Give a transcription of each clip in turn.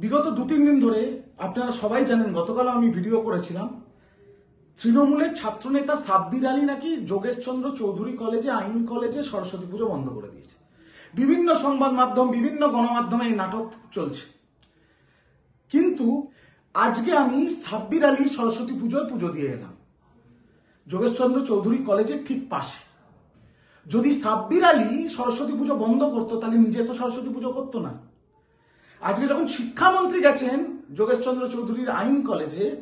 বিগত দু তিন দিন ধরে আপনারা সবাই জানেন গতকাল আমি ভিডিও করেছিলাম, তৃণমূলের ছাত্রনেতা সাব্বির আলী নাকি যোগেশচন্দ্র চৌধুরী কলেজে, আইন কলেজে সরস্বতী পুজো বন্ধ করে দিয়েছে। বিভিন্ন সংবাদ মাধ্যম, বিভিন্ন গণমাধ্যমে এই নাটক চলছে। কিন্তু আজকে আমি সাব্বির আলী সরস্বতী পুজোয় পুজো দিয়ে এলাম। যোগেশচন্দ্র চৌধুরী কলেজের ঠিক পাশে। যদি সাব্বির আলী সরস্বতী পুজো বন্ধ করতো, তাহলে নিজে তো সরস্বতী পুজো করতো না। আজকে যখন শিক্ষামন্ত্রী গেছেন যোগেশচন্দ্র চৌধুরীর আইন কলেজে,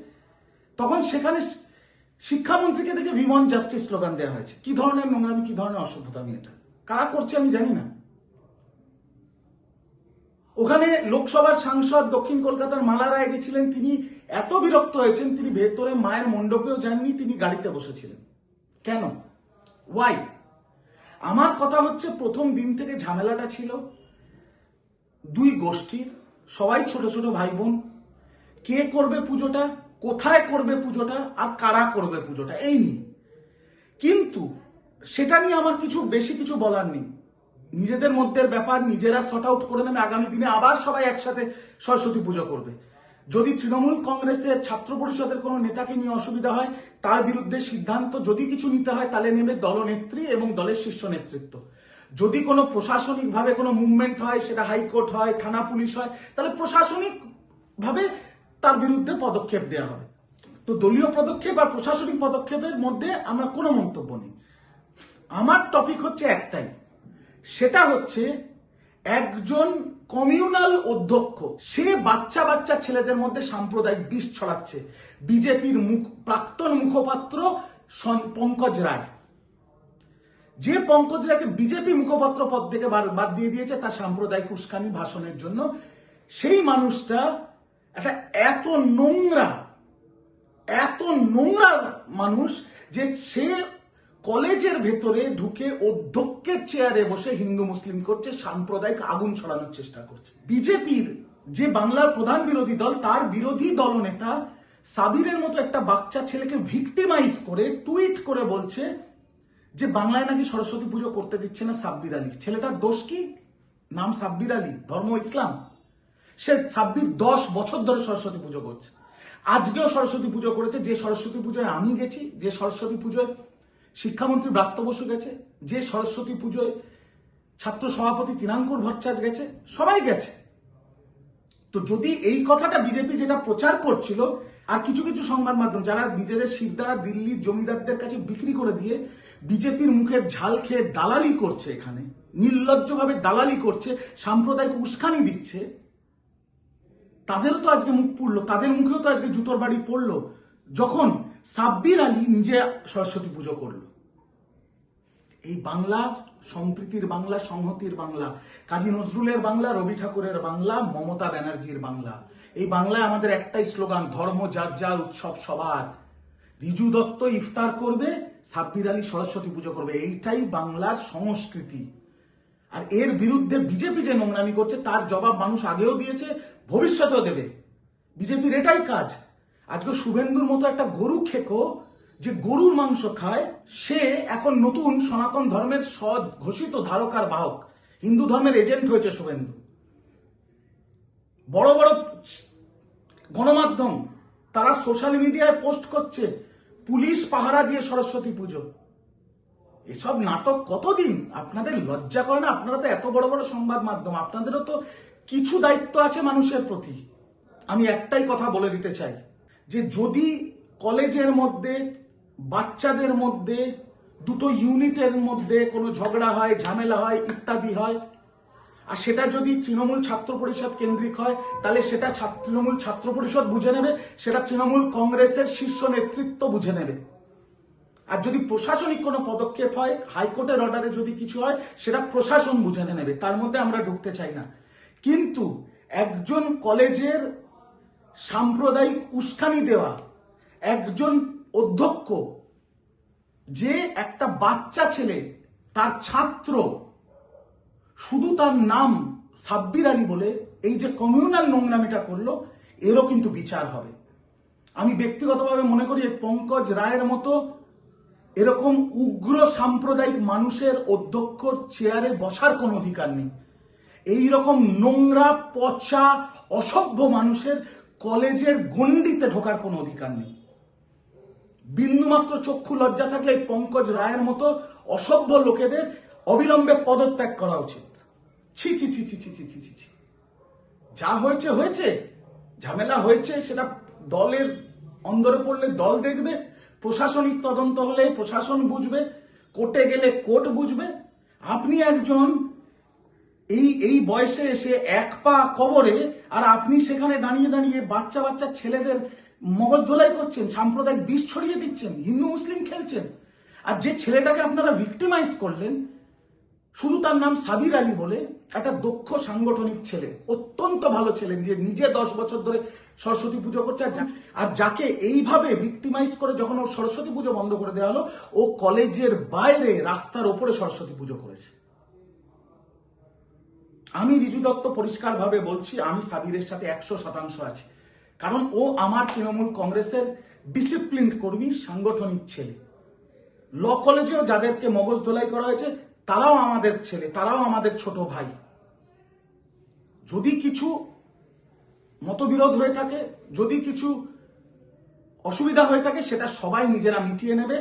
তখন সেখানে শিক্ষামন্ত্রীকে দেখে ভিমন জাস্টিস স্লোগান দেওয়া হয়েছে। কি ধরনের নোংরামি, কি ধরনের অসভ্যতা আমি এটা? কারা করছে আমি জানি না। ওখানে লোকসভার সাংসদ দক্ষিণ কলকাতার মালা রায় গেছিলেন, তিনি এত বিরক্ত হয়েছেন, তিনি ভেতরে মায়ের মণ্ডপেও যাননি, তিনি গাড়িতে বসেছিলেন। কেন? ওয়াই আমার কথা হচ্ছে প্রথম দিন থেকে ঝামেলাটা ছিল। দুই গোষ্ঠীর সবাই ছোট ছোট ভাই বোন। কে করবে পুজোটা, কোথায় করবে পুজোটা আর কারা করবে পুজোটা, এই নিয়ে। কিন্তু সেটা নিয়ে আমার কিছু, বেশি কিছু বলার নেই। নিজেদের মধ্যে ব্যাপার নিজেরা শর্ট আউট করে নেবে আগামী দিনে আবার সবাই একসাথে সরস্বতী পুজো করবে। যদি তৃণমূল কংগ্রেসের ছাত্র পরিষদের কোনো নেতাকে নিয়ে অসুবিধা হয়, তার বিরুদ্ধে সিদ্ধান্ত যদি কিছু নিতে হয়, তাহলে নেবে দলনেত্রী এবং দলের শীর্ষ নেতৃত্ব। যদি কোনো প্রশাসনিকভাবে কোনো মুভমেন্ট হয়, সেটা হাইকোর্ট হয়, থানা পুলিশ হয়, তাহলে প্রশাসনিকভাবে তার বিরুদ্ধে পদক্ষেপ দেওয়া হবে। তো দলীয় পদক্ষেপ আর প্রশাসনিক পদক্ষেপের মধ্যে আমার কোনো মন্তব্য নেই। আমার টপিক হচ্ছে একটাই। সেটা হচ্ছে একজন কমিউনাল অধ্যক্ষ, সে বাচ্চা বাচ্চা ছেলেদের মধ্যে সাম্প্রদায়িক বিষ ছড়াচ্ছে। বিজেপির মুখ, প্রাক্তন মুখপাত্র পঙ্কজ রায়। যে পঙ্কজ রায়কে বিজেপি মুখপাত্র পদ থেকে বাদ দিয়ে দিয়েছে, তার সাম্প্রদায়িক উস্কানি ভাষণের জন্য, সেই মানুষটা একটা এত নোংরা এত নোংরা মানুষ যে সে কলেজের ভেতরে ঢুকে অধ্যক্ষের চেয়ারে বসে হিন্দু মুসলিম করছে, সাম্প্রদায়িক আগুন ছড়ানোর চেষ্টা করছে। বিজেপির যে বাংলার প্রধান বিরোধী দল, তার বিরোধী দলনেতা সাবিরের মতো একটা বাচ্চা ছেলেকে ভিক্টিমাইজ করে, টুইট করে বলছে যে বাংলায় নাকি সরস্বতী পুজো করতে দিচ্ছে না সাব্বির আলী। ছেলেটার দোষ কি? নাম সাব্বির আলী, ধর্ম ইসলাম? সে সাব্বির দশ বছর ধরে সরস্বতী পুজো করছে। আজকেও সরস্বতী পুজো করেছে। যে সরস্বতী পুজোয় আমি গেছি, যে সরস্বতী পুজোয় শিক্ষামন্ত্রী ব্রাত্য বসু গেছে, যে সরস্বতী পুজোয় ছাত্র সভাপতি তিনাঙ্কুর ভট্টাচার্য গেছে, সবাই গেছে। তো যদি এই কথাটা বিজেপি যেটা প্রচার করছিল, আর কিছু কিছু সংবাদ মাধ্যম, যারা নিজেদের শিরদারা দিল্লির জমিদারদের কাছে বিক্রি করে দিয়ে বিজেপির মুখের ঝাল খেয়ে দালালি করছে এখানে, নির্লজ্জভাবে দালালি করছে, সাম্প্রদায়িক উস্কানি দিচ্ছে। তাদেরও তো আজকে মুখ পুড়লো, তাদের মুখেও তো আজকে জুতোর বাড়ি পড়ল। যখন সাব্বির আলী নিজে সরস্বতী পুজো করল, এই বাংলা সম্প্রীতির বাংলা, সংহতির বাংলা, কাজী নজরুলের বাংলা, রবি ঠাকুরের বাংলা, মমতা ব্যানার্জির বাংলা, এই বাংলায় আমাদের একটাই স্লোগান, ধর্ম, যার যার উৎসব সবার। রিজু দত্ত ইফতার করবে সাব্বির আলী সরস্বতী পুজো করবে। এইটাই বাংলার সংস্কৃতি। আর এর বিরুদ্ধে বিজেপি যে নোংরামি করছে, তার জবাব মানুষ আগেও দিয়েছে, ভবিষ্যতেও দেবে। বিজেপির এটাই কাজ। আজকে শুভেন্দুর মতো একটা গরু খেকো, যে গরুর মাংস খায়, সে এখন নতুন সনাতন ধর্মের সদ ঘোষিত ধারকার বাহক। হিন্দু ধর্মের এজেন্ট হয়েছে শুভেন্দু। বড় বড় গণমাধ্যম, তারা সোশ্যাল মিডিয়ায় পোস্ট করছে পুলিশ পাহারা দিয়ে সরস্বতী পুজো। এসব নাটক কতদিন? আপনাদের লজ্জা করে না? আপনারা তো এত বড় বড় সংবাদ মাধ্যম। আপনাদেরও তো কিছু দায়িত্ব আছে মানুষের প্রতি। আমি একটাই কথা বলে দিতে চাই, যে যদি কলেজের মধ্যে, বাচ্চাদের মধ্যে, দুটো ইউনিটের মধ্যে কোনো ঝগড়া হয়, ঝামেলা হয়, ইত্যাদি হয় আর সেটা যদি তৃণমূল ছাত্র পরিষদ কেন্দ্রিক হয়, তাহলে সেটা তৃণমূল ছাত্র পরিষদ বুঝে নেবে, সেটা তৃণমূল কংগ্রেসের শীর্ষ নেতৃত্ব বুঝে নেবে। আর যদি প্রশাসনিক কোনো পদক্ষেপ হয়, হাইকোর্টের অর্ডারে যদি কিছু হয়, সেটা প্রশাসন বুঝে নেবে, তার মধ্যে আমরা ঢুকতে চাই না। কিন্তু একজন কলেজের সাম্প্রদায়িক উস্কানি দেওয়া, একজন অধ্যক্ষ, যে একটা বাচ্চা ছেলে, তার ছাত্র শুধু তার নাম সাব্বির আলী বলে এই যে কমিউনাল নোংরামিটা করল, এরও কিন্তু বিচার হবে। আমি ব্যক্তিগতভাবে মনে করি পঙ্কজ রায়ের মতো এরকম উগ্র সাম্প্রদায়িক মানুষের অধ্যক্ষ চেয়ারে বসার কোনো অধিকার নেই। এই রকম নোংরা, পচা, অসভ্য মানুষের কলেজের গণ্ডিতে ঢোকার কোনো অধিকার নেই। বিন্দুমাত্র চক্ষু লজ্জা থাকলে এই পঙ্কজ রায়ের মতো অসভ্য লোকেদের অবিলম্বে পদত্যাগ করা উচিত। ছি ছি ছি ছি ছি ছি ছি ছি যা হয়েছে হয়েছে। ঝামেলা হয়েছে, সেটা দলের অন্দরে পড়লে দল দেখবে, প্রশাসনিক তদন্ত হলে প্রশাসন বুঝবে, কোর্টে গেলে কোর্ট বুঝবে। আপনি একজন, এই এই বয়সে এসে এক পা কবরে, আর আপনি সেখানে দাঁড়িয়ে দাঁড়িয়ে বাচ্চা বাচ্চা ছেলেদের মগজ ধোলাই করছেন, সাম্প্রদায়িক বিষ ছড়িয়ে দিচ্ছেন, হিন্দু, মুসলিম খেলছেন। আর যে ছেলেটাকে আপনারা ভিক্টিমাইজ করলেন শুধু তার নাম সাবির আলী বলে একটা দক্ষ সাংগঠনিক ছেলে, অত্যন্ত ভালো ছেলে নিজে দশ বছর ধরে সরস্বতী পুজো করছে। আর যাকে এইভাবে ভিক্টিমাইজ করে যখন ওর সরস্বতী পুজো বন্ধ করে দেওয়া হলো, ও কলেজের বাইরে রাস্তার ওপরে সরস্বতী পুজো করেছে। আমি রিজু দত্ত পরিষ্কারভাবে বলছি, আমি সাবিরের সাথে একশো শতাংশ আছি। কারণ ও আমার তৃণমূল কংগ্রেসের ডিসিপ্লিন কর্মী, সাংগঠনিক ছেলে। ল কলেজেও যাদেরকে মগজ ধোলাই করা হয়েছে তারাও আমাদের ছেলে, তারাও আমাদের ছোট ভাই। যদি কিছু মতবিরোধ হয়ে থাকে, যদি কিছু অসুবিধা হয়ে থাকে, সেটা সবাই নিজেরা মিটিয়ে নেবে।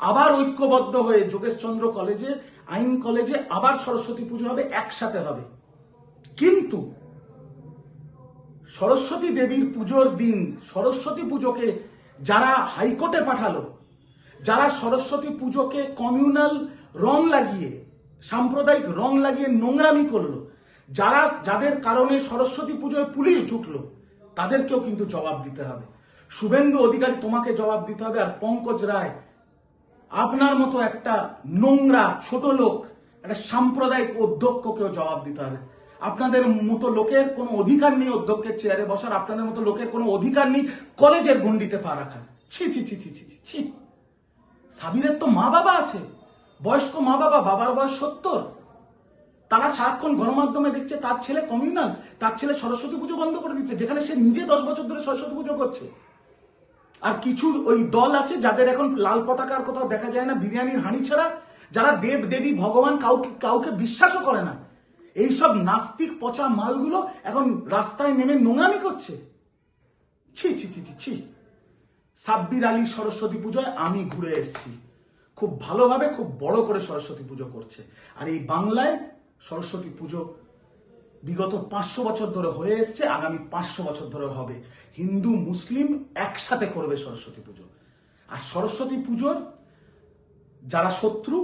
আবার ঐক্যবদ্ধ হয়ে যোগেশচন্দ্র কলেজে, আইন কলেজে আবার সরস্বতী পুজো হবে, একসাথে হবে। কিন্তু সরস্বতী দেবীর পুজোর দিন, সরস্বতী পুজোকে যারা হাইকোর্টে পাঠালো যারা সরস্বতী পুজোকে কমিউনাল রং লাগিয়ে সাম্প্রদায়িক রং লাগিয়ে নোংরামি করল যারা যাদের কারণে সরস্বতী পুজোয় পুলিশ ঢুকলো তাদেরকেও কিন্তু জবাব দিতে হবে। শুভেন্দু অধিকারী তোমাকে জবাব দিতে হবে আর পঙ্কজ রায় আপনার মতো একটা নোংরা ছোট লোক একটা সাম্প্রদায়িক অধ্যক্ষকেও জবাব দিতে হবে। আপনাদের মতো লোকের কোনো অধিকার নেই অধ্যক্ষের চেয়ারে বসার আপনাদের মতো লোকের কোনো অধিকার নেই কলেজের গণ্ডিতে পা রাখার। ছি ছি ছি ছি ছি ছি, ছি। সাবিরের তো মা বাবা আছে। বয়স্ক মা বাবা, বাবার বয়স সত্তর। তারা সারাক্ষণ গণমাধ্যমে দেখছে তার ছেলে কমিউনাল তার ছেলে সরস্বতী পুজো বন্ধ করে দিচ্ছে, যেখানে সে নিজে দশ বছর ধরে সরস্বতী পুজো করছে। আর কিছু ওই দল আছে যাদের এখন লাল পতাকার কোথাও দেখা যায় না, বিরিয়ানির হাঁড়ি ছাড়া, যারা দেব, দেবী, ভগবান কাউকে কাউকে বিশ্বাসও করে না। এইসব নাস্তিক পচা মালগুলো এখন রাস্তায় নেমে নোংরামি করছে। ছি ছি ছি ছি ছি। সাব্বির আলী সরস্বতী পুজোয় আমি ঘুরে এসেছি। খুব ভালোভাবে খুব বড় করে সরস্বতী পুজো করছে। আর এই বাংলায় সরস্বতী পুজো বিগত পাঁচশো বছর ধরে হয়ে এসছে, আগামী পাঁচশো বছর ধরে হবে। হিন্দু, মুসলিম একসাথে করবে সরস্বতী পুজো। আর সরস্বতী পুজোর যারা শত্রু,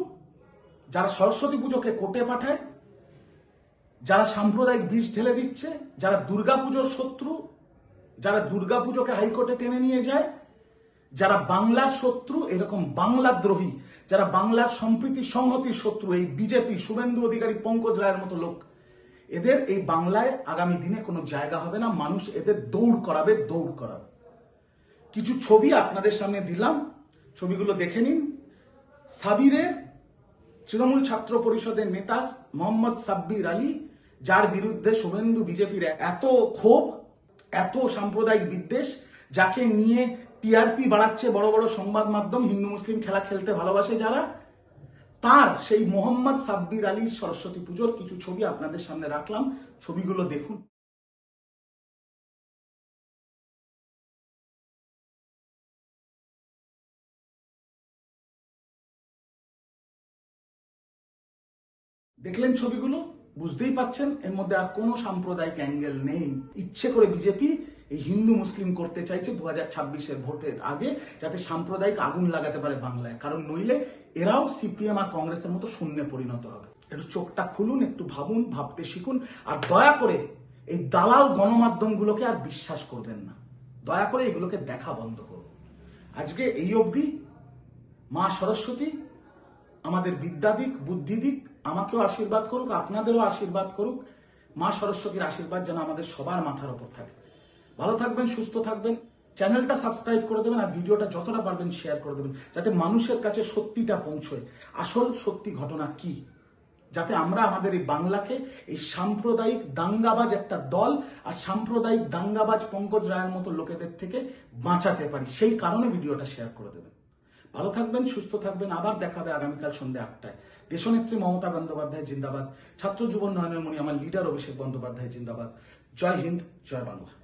যারা সরস্বতী পুজোকে কোর্টে পাঠায়, যারা সাম্প্রদায়িক বিষ ঢেলে দিচ্ছে, যারা দুর্গাপুজোর শত্রু, যারা দুর্গাপুজোকে হাইকোর্টে টেনে নিয়ে যায় যারা বাংলার শত্রু, এরকম বাংলার দ্রোহী যারা বাংলার সম্প্রীতি সংহতির শত্রু, এই বিজেপি, শুভেন্দু অধিকারী, পঙ্কজ রায়ের মতো লোক, এদের এই বাংলায় আগামী দিনে কোনো জায়গা হবে না। মানুষ এদের দৌড় করাবে দৌড় করাবে। কিছু ছবি আপনাদের সামনে দিলাম। ছবিগুলো দেখে নিন। সাবিরের তৃণমূল ছাত্র পরিষদের নেতা মোহাম্মদ সাব্বির আলী, যার বিরুদ্ধে শুভেন্দু বিজেপির এত ক্ষোভ, এত সাম্প্রদায়িক বিদ্বেষ, যাকে নিয়ে টিআরপি বাড়াচ্ছে বড় বড় সংবাদ মাধ্যম, হিন্দু, মুসলিম খেলা খেলতে ভালোবাসে যারা, তার সেই মোহাম্মদ সাব্বির আলীর সরস্বতী পুজোর কিছু ছবি আপনাদের সামনে রাখলাম। ছবিগুলো দেখুন। দেখলেন ছবিগুলো? বুঝতেই পাচ্ছেন, এর মধ্যে আর কোনো সাম্প্রদায়িক অ্যাঙ্গেল নেই। ইচ্ছে করে বিজেপি এই হিন্দু মুসলিম করতে চাইছে দু হাজার ছাব্বিশের ভোটের আগে যাতে সাম্প্রদায়িক আগুন লাগাতে পারে বাংলায়। কারণ নইলে এরাও সিপিএম আর কংগ্রেসের মতো শূন্যে পরিণত হবে। একটু চোখটা খুলুন, একটু ভাবুন, ভাবতে শিখুন, আর দয়া করে এই দালাল গণমাধ্যমগুলোকে আর বিশ্বাস করবেন না। দয়া করে এগুলোকে দেখা বন্ধ করুন। আজকে এই অবধি মা সরস্বতী, আমাদের বিদ্যা দিক বুদ্ধি দিক আমাকেও আশীর্বাদ করুক, আপনাদেরও আশীর্বাদ করুক, মা সরস্বতীর আশীর্বাদ যেন আমাদের সবার মাথার ওপর থাকে। ভালো থাকবেন, সুস্থ থাকবেন। চ্যানেলটা সাবস্ক্রাইব করে দেবেন আর ভিডিওটা যতটা পারবেন শেয়ার করে দেবেন, যাতে মানুষের কাছে সত্যিটা পৌঁছয়। আসল সত্যি ঘটনা কি? যাতে আমরা আমাদের এই বাংলাকে, এই সাম্প্রদায়িক দাঙ্গাবাজ একটা দল আর সাম্প্রদায়িক দাঙ্গাবাজ পঙ্কজ রায়ের মতো লোকেদের থেকে বাঁচাতে পারি। সেই কারণে ভিডিওটা শেয়ার করে দেবেন। ভালো থাকবেন, সুস্থ থাকবেন। আবার দেখাবে আগামীকাল সন্ধ্যে আটটায়। দেশনেত্রী মমতা বন্দ্যোপাধ্যায় জিন্দাবাদ। ছাত্র যুব নয়নের মণি, আমার লিডার অভিষেক বন্দ্যোপাধ্যায় জিন্দাবাদ। জয় হিন্দ, জয় বাংলা।